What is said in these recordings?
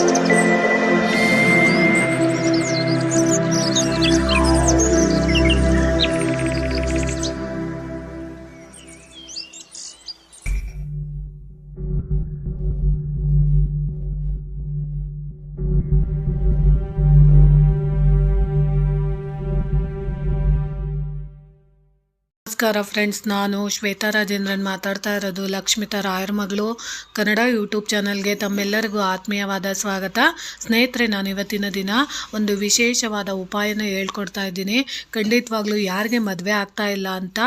Thank you. ನಮಸ್ಕಾರ friends, ನಾನು ಶ್ವೇತಾ ರಾಜೇಂದ್ರನ್ ಮಾತಾಡ್ತಾ ಇರೋದು ಲಕ್ಷ್ಮಿತಾ ರಾಯರ್ ಮಗಳು. ಕನ್ನಡ ಯೂಟ್ಯೂಬ್ ಚಾನಲ್ಗೆ ತಮ್ಮೆಲ್ಲರಿಗೂ ಆತ್ಮೀಯವಾದ ಸ್ವಾಗತ. ಸ್ನೇಹಿತರೆ, ನಾನು ಇವತ್ತಿನ ದಿನ ಒಂದು ವಿಶೇಷವಾದ ಉಪಾಯನ ಹೇಳ್ಕೊಡ್ತಾ ಇದ್ದೀನಿ. ಖಂಡಿತವಾಗ್ಲೂ ಯಾರಿಗೆ ಮದುವೆ ಆಗ್ತಾ ಇಲ್ಲ ಅಂತ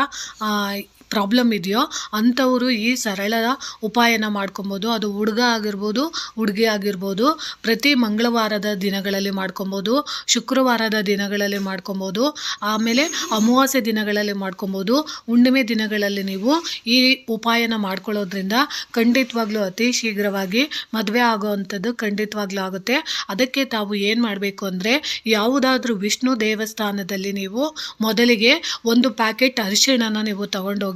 ಪ್ರಾಬ್ಲಮ್ ಇದೆಯೋ ಅಂಥವರು ಈ ಸರಳ ಉಪಾಯನ ಮಾಡ್ಕೊಬೋದು. ಅದು ಹುಡುಗ ಆಗಿರ್ಬೋದು, ಹುಡುಗಿ ಆಗಿರ್ಬೋದು, ಪ್ರತಿ ಮಂಗಳವಾರದ ದಿನಗಳಲ್ಲಿ ಮಾಡ್ಕೊಬೋದು, ಶುಕ್ರವಾರದ ದಿನಗಳಲ್ಲಿ ಮಾಡ್ಕೊಬೋದು, ಆಮೇಲೆ ಅಮಾವಾಸ್ಯೆ ದಿನಗಳಲ್ಲಿ ಮಾಡ್ಕೊಬೋದು, ಹುಣ್ಣಿಮೆ ದಿನಗಳಲ್ಲಿ ನೀವು ಈ ಉಪಾಯನ ಮಾಡ್ಕೊಳ್ಳೋದ್ರಿಂದ ಖಂಡಿತವಾಗ್ಲೂ ಅತಿ ಶೀಘ್ರವಾಗಿ ಮದುವೆ ಆಗೋವಂಥದ್ದು ಖಂಡಿತವಾಗ್ಲೂ ಆಗುತ್ತೆ. ಅದಕ್ಕೆ ತಾವು ಏನು ಮಾಡಬೇಕು ಅಂದರೆ ಯಾವುದಾದ್ರೂ ವಿಷ್ಣು ದೇವಸ್ಥಾನದಲ್ಲಿ ನೀವು ಮೊದಲಿಗೆ ಒಂದು ಪ್ಯಾಕೆಟ್ ಅರಿಶಿಣನ ನೀವು ತಗೊಂಡೋಗಿ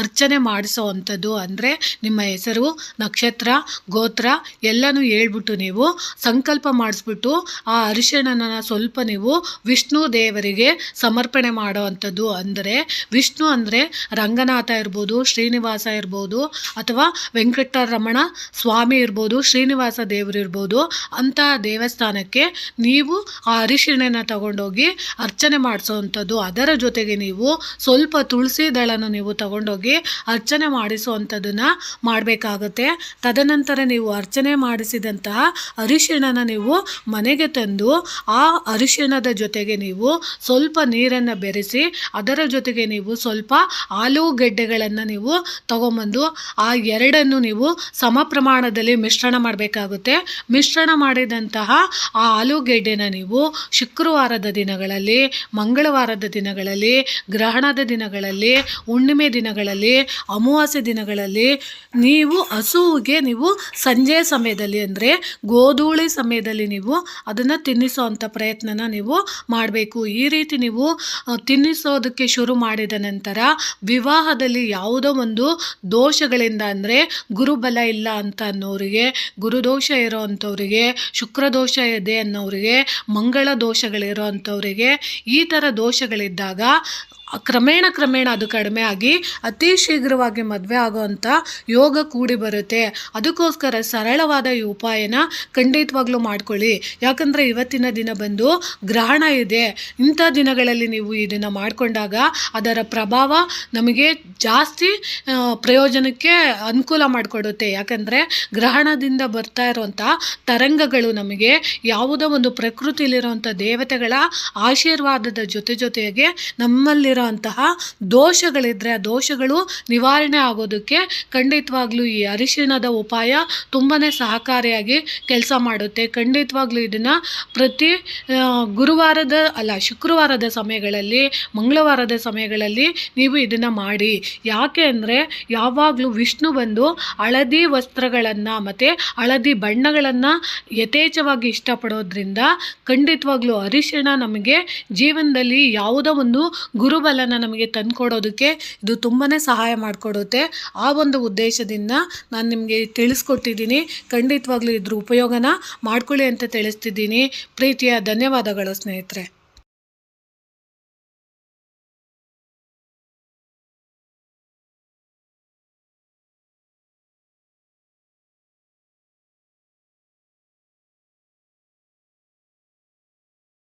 ಅರ್ಚನೆ ಮಾಡಿಸೋ ಅಂಥದ್ದು ಅಂದರೆ ನಿಮ್ಮ ಹೆಸರು, ನಕ್ಷತ್ರ, ಗೋತ್ರ ಎಲ್ಲನೂ ಹೇಳ್ಬಿಟ್ಟು ನೀವು ಸಂಕಲ್ಪ ಮಾಡಿಸ್ಬಿಟ್ಟು ಆ ಅರಿಶಿಣನ ಸ್ವಲ್ಪ ನೀವು ವಿಷ್ಣು ದೇವರಿಗೆ ಸಮರ್ಪಣೆ ಮಾಡೋ ಅಂಥದ್ದು ಅಂದರೆ ವಿಷ್ಣು ಅಂದರೆ ರಂಗನಾಥ ಇರ್ಬೋದು, ಶ್ರೀನಿವಾಸ ಇರ್ಬೋದು ಅಥವಾ ವೆಂಕಟರಮಣ ಸ್ವಾಮಿ ಇರ್ಬೋದು, ಶ್ರೀನಿವಾಸ ದೇವರು ಇರ್ಬೋದು ಅಂತಹ ದೇವಸ್ಥಾನಕ್ಕೆ ನೀವು ಆ ಅರಿಶಿಣನ ತಗೊಂಡೋಗಿ ಅರ್ಚನೆ ಮಾಡಿಸೋವಂಥದ್ದು ಅದರ ಜೊತೆಗೆ ನೀವು ಸ್ವಲ್ಪ ತುಳಸಿ ದಳನ ನೀವು ತಗೊಂಡೋಗಿ ಅರ್ಚನೆ ಮಾಡಿಸುವಂಥದ್ದನ್ನು ಮಾಡಬೇಕಾಗತ್ತೆ. ತದನಂತರ ನೀವು ಅರ್ಚನೆ ಮಾಡಿಸಿದಂತಹ ಅರಿಶಿಣನ ನೀವು ಮನೆಗೆ ತಂದು ಆ ಅರಿಶಿಣದ ಜೊತೆಗೆ ನೀವು ಸ್ವಲ್ಪ ನೀರನ್ನು ಬೆರೆಸಿ, ಅದರ ಜೊತೆಗೆ ನೀವು ಸ್ವಲ್ಪ ಆಲೂಗೆಡ್ಡೆಗಳನ್ನು ನೀವು ತಗೊಂಬಂದು ಆ ಎರಡನ್ನು ನೀವು ಸಮ ಪ್ರಮಾಣದಲ್ಲಿ ಮಿಶ್ರಣ ಮಾಡಬೇಕಾಗುತ್ತೆ. ಮಿಶ್ರಣ ಮಾಡಿದಂತಹ ಆ ಆಲೂಗೆಡ್ಡೆನ ನೀವು ಶುಕ್ರವಾರದ ದಿನಗಳಲ್ಲಿ, ಮಂಗಳವಾರದ ದಿನಗಳಲ್ಲಿ, ಗ್ರಹಣದ ದಿನಗಳಲ್ಲಿ, ಹುಣ್ಣಿಮೆ ದಿನಗಳಲ್ಲಿ, ಅಮಾವಾಸ್ಯೆ ದಿನಗಳಲ್ಲಿ ನೀವು ಹಸುವಿಗೆ ನೀವು ಸಂಜೆ ಸಮಯದಲ್ಲಿ ಅಂದರೆ ಗೋಧೂಳಿ ಸಮಯದಲ್ಲಿ ನೀವು ಅದನ್ನು ತಿನ್ನಿಸೋವಂಥ ಪ್ರಯತ್ನನ ನೀವು ಮಾಡಬೇಕು. ಈ ರೀತಿ ನೀವು ತಿನ್ನಿಸೋದಕ್ಕೆ ಶುರು ಮಾಡಿದ ನಂತರ ವಿವಾಹದಲ್ಲಿ ಯಾವುದೋ ಒಂದು ದೋಷಗಳಿಂದ ಅಂದರೆ ಗುರುಬಲ ಇಲ್ಲ ಅಂತ ಅನ್ನೋರಿಗೆ, ಗುರುದೋಷ ಇರೋ ಅಂಥವ್ರಿಗೆ ಶುಕ್ರದೋಷ ಇದೆ ಅನ್ನೋರಿಗೆ, ಮಂಗಳ ದೋಷಗಳಿರೋ ಅಂಥವ್ರಿಗೆ ಈ ಥರ ದೋಷಗಳಿದ್ದಾಗ ಕ್ರಮೇಣ ಕ್ರಮೇಣ ಅದು ಕಡಿಮೆ ಆಗಿ ಅತಿ ಶೀಘ್ರವಾಗಿ ಮದುವೆ ಆಗೋವಂಥ ಯೋಗ ಕೂಡಿ ಬರುತ್ತೆ. ಅದಕ್ಕೋಸ್ಕರ ಸರಳವಾದ ಈ ಉಪಾಯನ ಖಂಡಿತವಾಗ್ಲೂ ಮಾಡ್ಕೊಳ್ಳಿ. ಯಾಕಂದರೆ ಇವತ್ತಿನ ದಿನ ಬಂದು ಗ್ರಹಣ ಇದೆ. ಇಂಥ ದಿನಗಳಲ್ಲಿ ನೀವು ಇದನ್ನು ಮಾಡಿಕೊಂಡಾಗ ಅದರ ಪ್ರಭಾವ ನಮಗೆ ಜಾಸ್ತಿ ಪ್ರಯೋಜನಕ್ಕೆ ಅನುಕೂಲ ಮಾಡಿಕೊಡುತ್ತೆ. ಯಾಕಂದರೆ ಗ್ರಹಣದಿಂದ ಬರ್ತಾ ಇರುವಂಥ ತರಂಗಗಳು ನಮಗೆ ಯಾವುದೋ ಒಂದು ಪ್ರಕೃತಿಲಿರುವಂಥ ದೇವತೆಗಳ ಆಶೀರ್ವಾದದ ಜೊತೆ ಜೊತೆಗೆ ನಮ್ಮಲ್ಲಿರೋಂತಹ ದೋಷಗಳಿದ್ರೆ ಆ ದೋಷಗಳು ನಿವಾರಣೆ ಆಗೋದಕ್ಕೆ ಖಂಡಿತವಾಗ್ಲೂ ಈ ಅರಿಶಿಣದ ಉಪಾಯ ತುಂಬಾ ಸಹಕಾರಿಯಾಗಿ ಕೆಲಸ ಮಾಡುತ್ತೆ. ಖಂಡಿತವಾಗ್ಲೂ ಇದನ್ನು ಪ್ರತಿ ಗುರುವಾರದ ಅಲ್ಲ, ಶುಕ್ರವಾರದ ಸಮಯಗಳಲ್ಲಿ, ಮಂಗಳವಾರದ ಸಮಯಗಳಲ್ಲಿ ನೀವು ಇದನ್ನು ಮಾಡಿ. ಯಾಕೆ ಅಂದರೆ ಯಾವಾಗಲೂ ವಿಷ್ಣು ಬಂದು ಹಳದಿ ವಸ್ತ್ರಗಳನ್ನು ಮತ್ತು ಹಳದಿ ಬಣ್ಣಗಳನ್ನು ಯಥೇಚ್ಛವಾಗಿ ಇಷ್ಟಪಡೋದ್ರಿಂದ ಖಂಡಿತವಾಗ್ಲೂ ಅರಿಶಿಣ ನಮಗೆ ಜೀವನದಲ್ಲಿ ಯಾವುದೋ ಒಂದು ಗುರುಬಲನ ನಮಗೆ ತಂದುಕೊಡೋದಕ್ಕೆ ಇದು ತುಂಬಾ ಸಹಾಯ ಮಾಡಿಕೊಡುತ್ತೆ. ಆ ಒಂದು ಉದ್ದೇಶದಿಂದ ನಾನು ನಿಮಗೆ ತಿಳಿಸ್ಕೊಟ್ಟಿದ್ದೀನಿ. ಖಂಡಿತವಾಗ್ಲೂ ಇದ್ರ ಉಪಯೋಗನ ಮಾಡ್ಕೊಳ್ಳಿ ಅಂತ ತಿಳಿಸ್ತಿದ್ದೀನಿ. ಪ್ರೀತಿಯ ಧನ್ಯವಾದಗಳು ಸ್ನೇಹಿತರೆ.